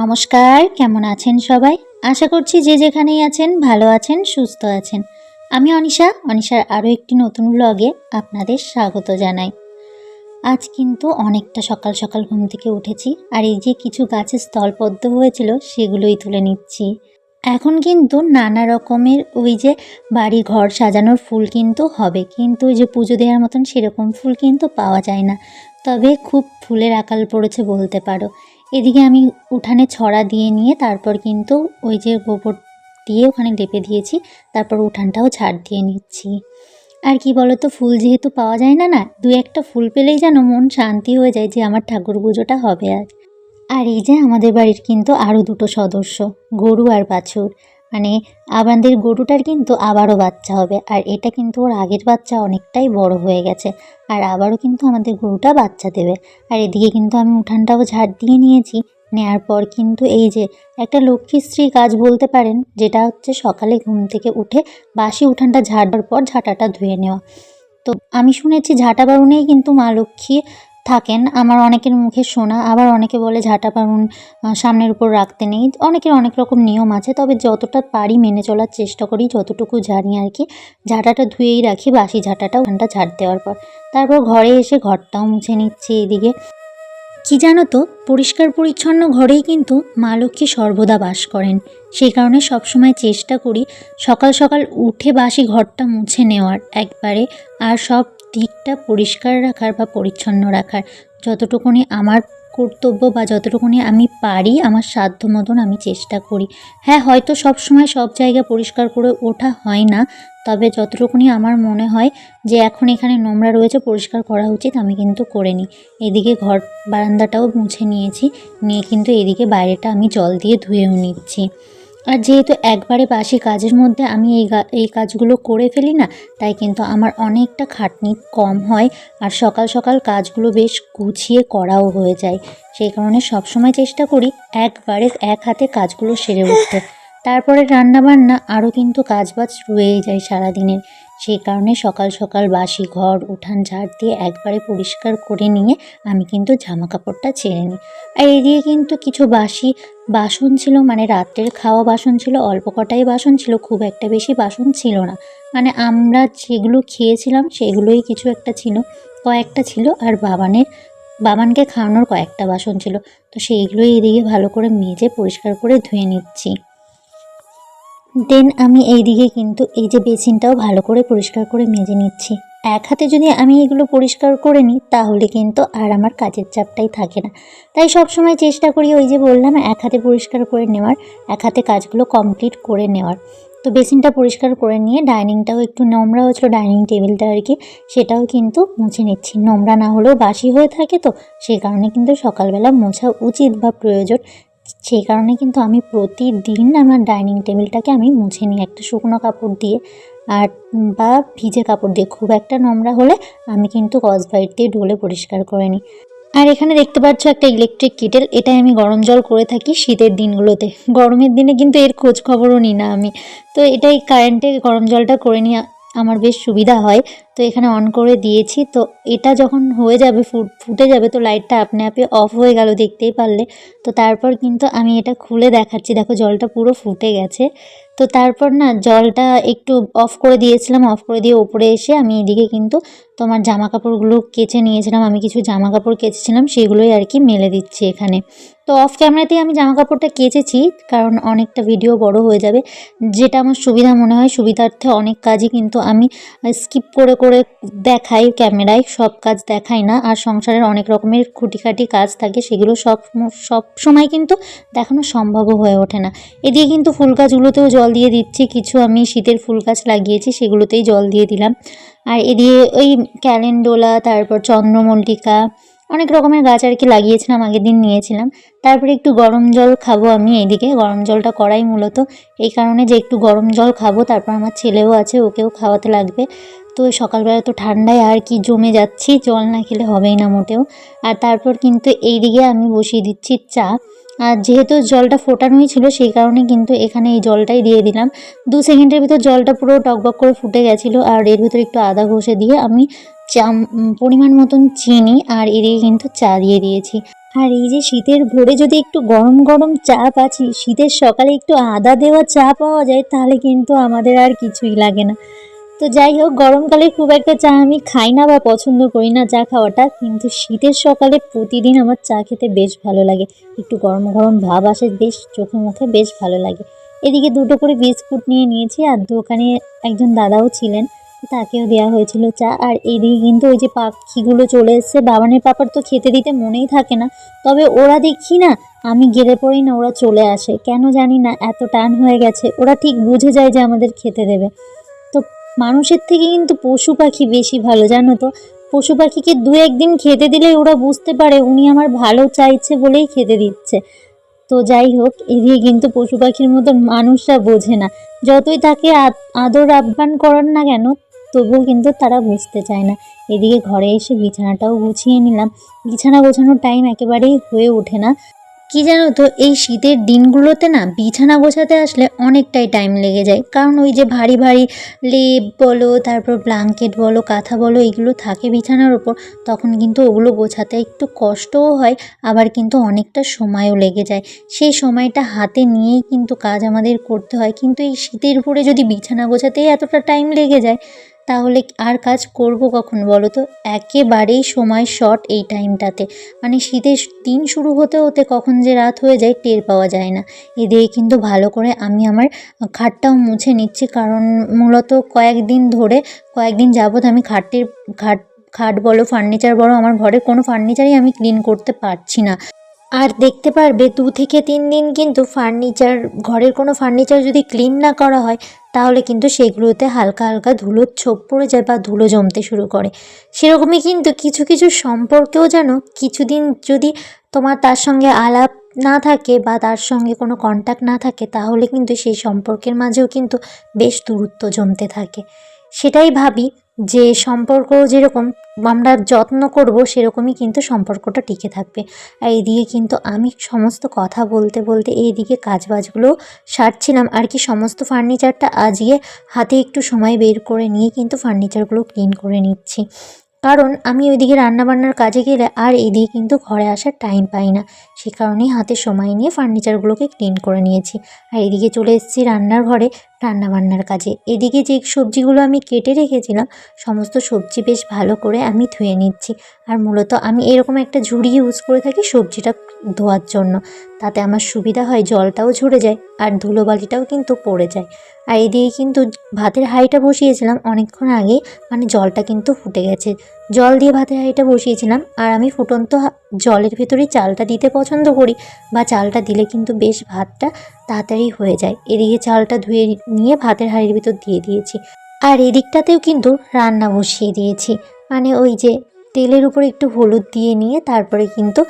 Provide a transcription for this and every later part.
নমস্কার, কেমন আছেন সবাই? আশা করছি যে যেখানেই আছেন, ভালো আছেন, সুস্থ আছেন। আমি অনিশা, অনিশার আরও একটি নতুন ব্লগে আপনাদের স্বাগত জানাই। আজ কিন্তু অনেকটা সকাল সকাল ঘুম থেকে উঠেছি, আর এই যে কিছু গাছের স্থলপদ্ম হয়েছিল, সেগুলোই তুলে নিচ্ছি। এখন কিন্তু নানা রকমের ওই যে বাড়ি ঘর সাজানোর ফুল কিন্তু হবে, কিন্তু ওই যে পুজো দেওয়ার মতন সেরকম ফুল কিন্তু পাওয়া যায় না। তবে খুব ফুলের আকাল পড়েছে বলতে পারো। এদিকে আমি উঠানে ছড়া দিয়ে নিয়ে তারপর কিন্তু ওই যে গোবর দিয়ে ওখানে লেপে দিয়েছি, তারপর উঠানটাও ছাড় দিয়ে নিচ্ছি। আর কি বলতো, ফুল যেহেতু পাওয়া যায় না না দু একটা ফুল পেলেই যেন মন শান্তি হয়ে যায় যে আমার ঠাকুর পুজোটা হবে আজ। আর এই যে আমাদের বাড়ির কিন্তু আরও দুটো সদস্য, গরু আর বাছুর। মানে আমাদের গরুটার কিন্তু আবারও বাচ্চা হবে। আর এটা কিন্তু ওর আগের বাচ্চা অনেকটাই বড় হয়ে গেছে। আর আবারও কিন্তু আমাদের গরুটা বাচ্চা দেবে। আর এদিকে কিন্তু আমি উঠানটাও ঝাড় দিয়ে নিয়েছি। নেওয়ার পর কিন্তু এই যে একটা লক্ষ্মীশ্রী কাজ বলতে পারেন, যেটা হচ্ছে সকালে ঘুম থেকে উঠে বাসি উঠানটা ঝাড়বার পর ঝাঁটাটা ধুয়ে নেওয়া। তো আমি শুনেছি ঝাঁটা বারুনেই কিন্তু মা লক্ষ্মী থাকেন আমার অনেকের মুখে শোনা আবার অনেকে বলে ঝাঁটা আহ, সামনের উপর রাখতে নেই। অনেকের অনেক রকম নিয়ম আছে তবে যতটা পারি মেনে চলার চেষ্টা করি যতটুকু জানি আর কি। ঝাঁটাটা ধুয়েই রাখি বাসি ঝাঁটাটা ওখানটা ঝাড় দেওয়ার পর। তারপর ঘরে এসে ঘরটাও মুছে নিচ্ছি এদিকে। কি জানো তো পরিষ্কার পরিচ্ছন্ন ঘরেই কিন্তু মা লক্ষ্মী সর্বদা বাস করেন। সেই কারণে সবসময় চেষ্টা করি সকাল সকাল উঠে বাসি ঘরটা মুছে নেওয়ার একবারে আর সব দিকটা পরিষ্কার রাখার বা পরিচ্ছন্ন রাখার, যতটুকুনি আমার কর্তব্য বা যতটুকুনি আমি পারি, আমার সাধ্য মতন আমি চেষ্টা করি। হ্যাঁ হয়তো সব সময় সব জায়গা পরিষ্কার করে ওঠা হয় না, তবে যতটুকুনি আমার মনে হয় যে এখন এখানে নোংরা রয়েছে, পরিষ্কার করা উচিত, আমি কিন্তু করে নিই। এদিকে ঘর বারান্দাটাও মুছে নিয়েছি, নিয়ে কিন্তু এদিকে বাইরেটা আমি জল দিয়ে ধুয়েও নিচ্ছি। আর যেহেতু একবারে বাসি কাজের মধ্যে আমি এই এই কাজগুলো করে ফেলি না, তাই কিন্তু আমার অনেকটা খাটনি কম হয় আর সকাল সকাল কাজগুলো বেশ গুছিয়ে করাও হয়ে যায়। সেই কারণে সবসময় চেষ্টা করি একবারে এক হাতে কাজগুলো সেরে উঠতে। তারপরে রান্নাবান্না আরও কিন্তু কাজবাজ রয়েই যায় সারাদিনের। সেই কারণে সকাল সকাল বাসি, ঘর, উঠান, ঝাড় দিয়ে একবারে পরিষ্কার করে নিয়ে আমি কিন্তু জামা কাপড়টা ছেড়ে নিই। আর এদিকে কিন্তু কিছু বাসি বাসন ছিল মানে রাত্রের খাওয়া বাসন ছিল, অল্প কটাই বাসন ছিল, খুব একটা বেশি বাসন ছিল না। মানে আমরা যেগুলো খেয়েছিলাম সেগুলোই কিছু একটা ছিল, কয়েকটা ছিল, আর বাবানের, বাবানকে খাওয়ানোর কয়েকটা বাসন ছিল। তো সেইগুলোই এদিকে ভালো করে মেজে পরিষ্কার করে ধুয়ে নিচ্ছি। দেন আমি এইদিকে কিন্তু এই যে বেসিনটাও ভালো করে পরিষ্কার করে মেজে নিচ্ছি। এক হাতে যদি আমি এগুলো পরিষ্কার করে নিই, তাহলে কিন্তু আর আমার কাজের চাপটাই থাকে না। তাই সব সময় চেষ্টা করি ওই যে বললাম, এক হাতে পরিষ্কার করে নেওয়ার, এক হাতে কাজগুলো কমপ্লিট করে নেওয়ার। তো বেসিনটা পরিষ্কার করে নিয়ে ডাইনিংটাও একটু নোংরা হয়েছিল, ডাইনিং টেবিলটা আর কি, সেটাও কিন্তু মুছে নিচ্ছি। নোংরা না হলেও বাসি হয়ে থাকে তো, সেই কারণে কিন্তু সকালবেলা মোছা উচিত বা প্রয়োজন। সেই কারণে কিন্তু আমি প্রতিদিন আমার ডাইনিং টেবিলটাকে আমি মুছে নিই একটা শুকনো কাপড় দিয়ে আর বা ভিজে কাপড় দিয়ে। খুব একটা নোংরা হলে আমি কিন্তু কসবাইট দিয়ে ডলে পরিষ্কার করে নিই। আর এখানে দেখতে পাচ্ছ একটা ইলেকট্রিক কিটেল এটাই আমি গরম জল করে থাকি শীতের দিনগুলোতে। গরমের দিনে কিন্তু এর খোঁজ খবরও নিই না আমি। তো এটাই কারেন্টে গরম জলটা করে নিয়ে আমার বেশ সুবিধা হয়। তো এখানে অন করে দিয়েছি। তো এটা যখন হয়ে যাবে, ফুট যাবে, তো লাইটটা আপনি আপনি অফ হয়ে গেল দেখতেই পারলে। তো তারপর কিন্তু আমি এটা খুলে দেখাচ্ছি। দেখো জলটা পুরো ফুটে গেছে। তো তারপর না, জলটা একটু অফ করে দিয়েছিলাম। অফ করে দিয়ে ওপরে এসে আমি এদিকে কিন্তু তোমার জামা কাপড়গুলো কেচে নিয়েছিলাম। আমি কিছু জামা কাপড় কেচেছিলাম, সেগুলোই আর কি মেলে দিচ্ছি এখানে। তো অফ ক্যামেরাতেই আমি জামা কাপড়টা কেচেছি, কারণ অনেকটা ভিডিও বড় হয়ে যাবে। যেটা আমার সুবিধা মনে হয়, সুবিধার্থে অনেক কাজই কিন্তু আমি স্কিপ করে করে দেখাই ক্যামেরায়, সব কাজ দেখাই না। আর সংসারের অনেক রকমের খুঁটিখাটি কাজ থাকে, সেগুলো সব সব সময় কিন্তু দেখানো সম্ভবও হয়ে ওঠে না। এদিকে কিন্তু ফুল গাছগুলোতেও জল দিয়ে দিচ্ছি। কিছু আমি শীতের ফুল গাছ লাগিয়েছি, সেগুলোতেই জল দিয়ে দিলাম। আর এদিকে ওই ক্যালেন্ডোলা, তারপর চন্দ্রমল্লিকা, অনেক রকমের গাছ আর কি লাগিয়েছিলাম, আগের দিন নিয়েছিলাম। তারপরে একটু গরম জল খাব আমি এইদিকে গরম জলটা করাই মূলত। এই কারণে যে একটু গরম জল খাব, তারপর আমার ছেলেও আছে, ওকেও খাওয়াতে লাগবে। তো সকালবেলা তো ঠান্ডায় আর কি জমে যাচ্ছি, জল না খেলে হবেই না মোটেও। আর তারপর কিন্তু এইদিকে আমি বসিয়ে দিচ্ছি চা। আর যেহেতু জলটা ফোটানোই ছিল, সেই কারণে কিন্তু এখানে এই জলটাই দিয়ে দিলাম। দু সেকেন্ডের ভিতর জলটা পুরো টকবক করে ফুটে গেছিল, আর এর ভিতরে একটু আদা ঘষে দিয়ে আমি চা পরিমাণ মতন চিনি আর এদিকে কিন্তু চা দিয়ে দিয়েছি। আর এই যে শীতের ভোরে যদি একটু গরম গরম চা পাচ্ছি, শীতের সকালে একটু আদা দেওয়া চা পাওয়া যায়, তাহলে কিন্তু আমাদের আর কিছুই লাগে না। তো যাই হোক, গরমকালে খুব একটা চা আমি খাই না বা পছন্দ করি না চা খাওয়াটা, কিন্তু শীতের সকালে প্রতিদিন আমার চা খেতে বেশ ভালো লাগে। একটু গরম গরম ভাব আসে বেশ, চোখে মুখে বেশ ভালো লাগে। এদিকে দুটো করে বিস্কুট নিয়ে নিয়েছি, আর দোকানে একজন দাদাও ছিলেন, তাকেও দেওয়া হয়েছিল চা। আর এদিকে কিন্তু ওই যে পাখিগুলো চলে এসছে, বাবানের পাপার তো খেতে দিতে মনেই থাকে না, তবে ওরা দেখি না, আমি গেলে পরেই না ওরা চলে আসে। কেন জানি না, এত টান হয়ে গেছে, ওরা ঠিক বুঝে যায় যে আমাদের খেতে দেবে। মানুষের থেকে কিন্তু পশু পাখি বেশি ভালো, জানো তো? পশু পাখিকে দু একদিন খেতে দিলেই ওরা বুঝতে পারে উনি আমার ভালো চাইছে বলেই খেতে দিচ্ছে। তো যাই হোক এদিকে কিন্তু পশু পাখির মতো মানুষরা বোঝে না। যতই তাকে আদর আহ্বান করার না কেন, তবুও কিন্তু তারা বুঝতে চায় না। এদিকে ঘরে এসে বিছানাটাও গুছিয়ে নিলাম। বিছানা গোছানোর টাইম একেবারেই হয়ে ওঠে না। কি জানো তো, এই শীতের দিনগুলোতে না বিছানা গোছাতে আসলে অনেকটাই টাইম লেগে যায়। কারণ ওই যে ভারী ভারী লেপ বলো, তারপর ব্লাঙ্কেট বলো, কাঁথা বলো, এগুলো থাকে বিছানার ওপর, তখন কিন্তু ওগুলো গোছাতে একটু কষ্টও হয়, আবার কিন্তু অনেকটা সময়ও লেগে যায়। সেই সময়টা হাতে নিয়েই কিন্তু কাজ আমাদের করতে হয়, কিন্তু এই শীতের উপরে যদি বিছানা গোছাতেই এতটা টাইম লেগে যায় তাহলে আর কাজ করব কখন বলো তো? একেবারেই সময় শর্ট এই টাইমটাতে মানে শীতের দিন শুরু হতে হতে কখন যে রাত হয়ে যায় টের পাওয়া যায় না। এদিকে কিন্তু ভালো করে আমি আমার খাটটাও মুছে নিচ্ছি কারণ মূলত কয়েকদিন ধরে, কয়েকদিন যাবৎ আমি খাটের, খাট খাট বলো ফার্নিচার বলো, আমার ঘরে কোনো ফার্নিচারই আমি ক্লিন করতে পারছি না। আর দেখতে পারবে, দু থেকে তিন দিন কিন্তু ফার্নিচার ঘরের কোনো ফার্নিচার যদি ক্লিন না করা হয়, তাহলে কিন্তু সেগুলোতে হালকা হালকা ধুলোর ছোপ পড়ে যায় বা ধুলো জমতে শুরু করে। সেরকমই কিন্তু কিছু কিছু সম্পর্কেও যেন কিছুদিন যদি তোমার তার সঙ্গে আলাপ না থাকে বা তার সঙ্গে কোনো কন্ট্যাক্ট না থাকে, তাহলে কিন্তু সেই সম্পর্কের মাঝেও কিন্তু বেশ দূরত্ব জমতে থাকে। সেটাই ভাবি যে সম্পর্ক যেরকম আমরা যত্ন করব, সেরকমই কিন্তু সম্পর্কটা টিকে থাকবে। আর এদিকে কিন্তু আমি সমস্ত কথা বলতে বলতে এইদিকে কাজবাজগুলো সারছিলাম। আর কি সমস্ত ফার্নিচারটা আজকে হাতে একটু সময় বের করে নিয়ে কিন্তু ফার্নিচারগুলো ক্লিন করে নিচ্ছি। কারণ আমি ওইদিকে রান্নাবান্নার কাজে গেলে আর এইদিকে কিন্তু ঘরে আসার টাইম পাই না। সে কারণেই হাতে সময় নিয়ে ফার্নিচারগুলোকে ক্লিন করে নিয়েছি। আর এদিকে চলে এসেছি রান্নার ঘরে। রান্নাবান্নার কাজে। এদিকে যে সবজিগুলো আমি কেটে রেখেছিলাম, সমস্ত সবজি বেশ ভালো করে আমি ধুয়ে নিচ্ছি। আর মূলত আমি এরকম একটা ঝুড়ি ইউজ করে থাকি সবজিটা ধোয়ার জন্য। তাতে আমার সুবিধা হয় জলটাও ঝরে যায় আর ধুলোবালিটাও কিন্তু পড়ে যায়। আর এদিকে কিন্তু ভাতের হাঁড়িটা বসিয়েছিলাম অনেকক্ষণ আগে মানে জলটা কিন্তু ফুটে গেছে। জল দিয়ে ভাতের হাঁড়িটা বসিয়েছিলাম আর আমি ফুটন্ত জলের ভেতরে চালটা দিতে পছন্দ করি বা চালটা দিলে কিন্তু বেশ ভাতটা তাড়াতাড়ি হয়ে যায়। এদিকে চালটা ধুয়ে নিয়ে ভাতের হাঁড়ির ভিতর দিয়ে দিয়েছি। আর এদিকটাতেও কিন্তু রান্না বসিয়ে দিয়েছি। মানে ওই যে তেলের উপর একটু হলুদ দিয়ে নিয়ে তারপরে কিন্তু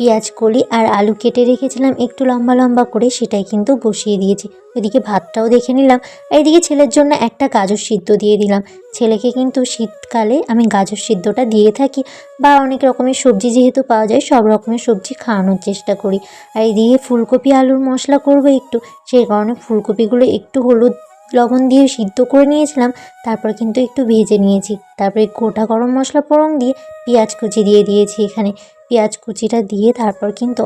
পেঁয়াজ, কলি আর আলু কেটে রেখেছিলাম, একটু লম্বা লম্বা করে, সেটাই কিন্তু বসিয়ে দিয়েছি। ওইদিকে ভাতটাও দেখে নিলাম। আর এদিকে ছেলের জন্য একটা গাজর সিদ্ধ দিয়ে দিলাম। ছেলেকে কিন্তু শীতকালে আমি গাজর সিদ্ধটা দিয়ে থাকি বা অনেক রকমের সবজি যেহেতু পাওয়া যায়, সব রকমের সবজি খাওয়ানোর চেষ্টা করি। আর এদিকে ফুলকপি, আলুর মশলা করব একটু সেই কারণে ফুলকপিগুলো একটু হলুদ লবণ দিয়ে সিদ্ধ করে নিয়েছিলাম, তারপর কিন্তু একটু ভেজে নিয়েছি। তারপরে গোটা গরম মশলা ফোড়ন দিয়ে পেঁয়াজ কুচি দিয়ে দিয়েছি এখানে। পেঁয়াজ কুচিটা দিয়ে তারপর কিন্তু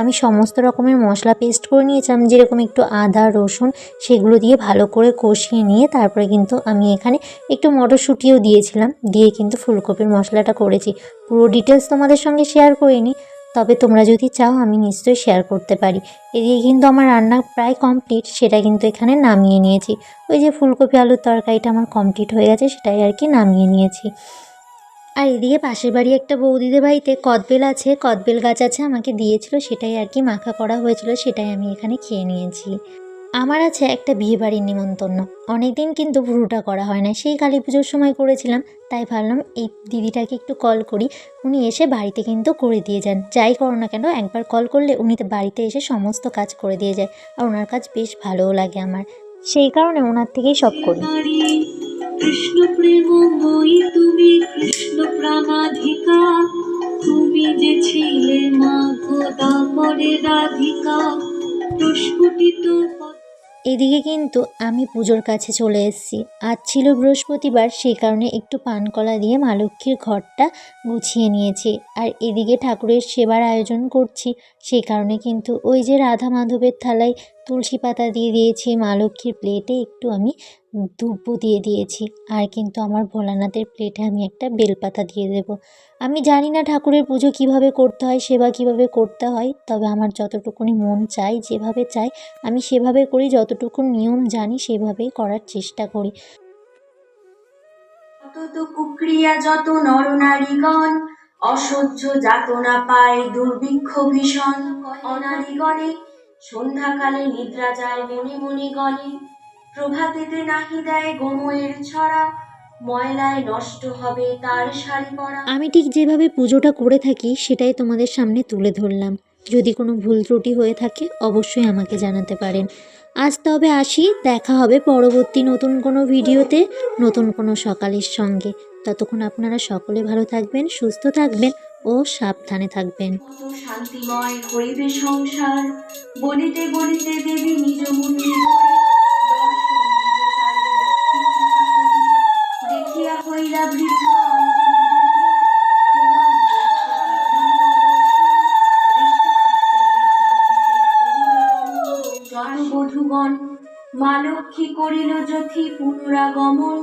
আমি সমস্ত রকমের মশলা পেস্ট করে নিয়েছিলাম, যেরকম একটু আদা, রসুন, সেগুলো দিয়ে ভালো করে কষিয়ে নিয়ে তারপরে কিন্তু আমি এখানে একটু মটরশুঁটিও দিয়েছিলাম, দিয়ে কিন্তু ফুলকপির মশলাটা করেছি। পুরো ডিটেলস তোমাদের সঙ্গে শেয়ার করিনি। তবে তোমরা যদি চাও, আমি নিশ্চয়ই শেয়ার করতে পারি। এদিকে কিন্তু আমার রান্না প্রায় কমপ্লিট সেটা কিন্তু এখানে নামিয়ে নিয়েছি। ওই যে ফুলকপি, আলুর তরকারিটা আমার কমপ্লিট হয়ে গেছে, সেটাই আর কি নামিয়ে নিয়েছি। আর এদিকে পাশের বাড়ি একটা বৌদিদের বাড়িতে কদবেল আছে, কদবেল গাছ আছে আমাকে দিয়েছিল, সেটাই আর কি মাখা করা হয়েছিল, সেটাই আমি এখানে খেয়ে নিয়েছি। আমার আছে একটা বিয়ে বাড়ির নিমন্ত্রণ। অনেক দিন কিন্তু পুরোটা করা হয় না। সেই কালী পুজোর সময় করেছিলাম, তাই ভাবলাম এই দিদিটাকে একটু কল করি। উনি এসে বাড়িতে কিন্তু করে দিয়ে যান। যাই করো না কেন, একবার কল করলে উনি বাড়িতে এসে সমস্ত কাজ করে দিয়ে যায় আর ওনার কাজ বেশ ভালোও লাগে আমার। সেই কারণে ওনার থেকেই সব করি। কৃষ্ণ তুমি কৃষ্ণ প্রাণাধিকা তুমি যে ছিলে মা রাধিকা প্রস্ফুটিত এদিকে কিন্তু আমি পুজোর কাছে চলে এসেছি। আজ ছিল বৃহস্পতিবার, সেই কারণে একটু পানকলা দিয়ে মা লক্ষ্মীর ঘরটা গুছিয়ে নিয়েছি। আর এদিকে ঠাকুরের সেবার আয়োজন করছি, সেই কারণে কিন্তু ওই যে রাধা মাধবের থালায় তুলসী পাতা দিয়ে দিয়েছি, মা লক্ষ্মীর প্লেটে একটু আমি ধূপ দিয়ে দিয়েছি। আর কিন্তু আমার ভোলানাথের প্লেটে আমি একটা বেলপাতা দিয়ে দেবো। আমি জানি না ঠাকুরের পুজো কীভাবে করতে হয়, সেবা কীভাবে করতে হয়, তবে আমার যতটুকুনি মন চাই, যেভাবে চাই, আমি সেভাবে করি, যতটুকু নিয়ম জানি, সেভাবেই করার চেষ্টা করি। যত কুক্রিয়া যত নরনারীগণ অসহ্য যাতনা পায় দুর্ভিক্ষ ভীষণ। অনারীগণে সন্ধ্যাকালে নিদ্রা যায় মনে মনে গণে। প্রভাতেতে নাহি দেয় গোময়ের ছড়া, ময়লায় নষ্ট হবে তার শাড়ি পরা। আমি ঠিক যেভাবে পুজোটা করে থাকি, সেটাই তোমাদের সামনে তুলে ধরলাম। যদি কোনো ভুল ত্রুটি হয়ে থাকে, অবশ্যই আমাকে জানাতে পারেন। আজ তবে আসি, দেখা হবে পরবর্তী নতুন কোনো ভিডিওতে, নতুন কোনো সকালের সঙ্গে। ততক্ষণ আপনারা সকলে ভালো থাকবেন, সুস্থ থাকবেন। ও সাবধানে থাকবেন। শান্তিময় হইবে সংসার, বলিতে বলিতে দেবী নিজ মন্দির দেখিয়া হইলা বৃদ্ধা বধুগণ মা লক্ষ্মী করিল যথি পুনরাগমন।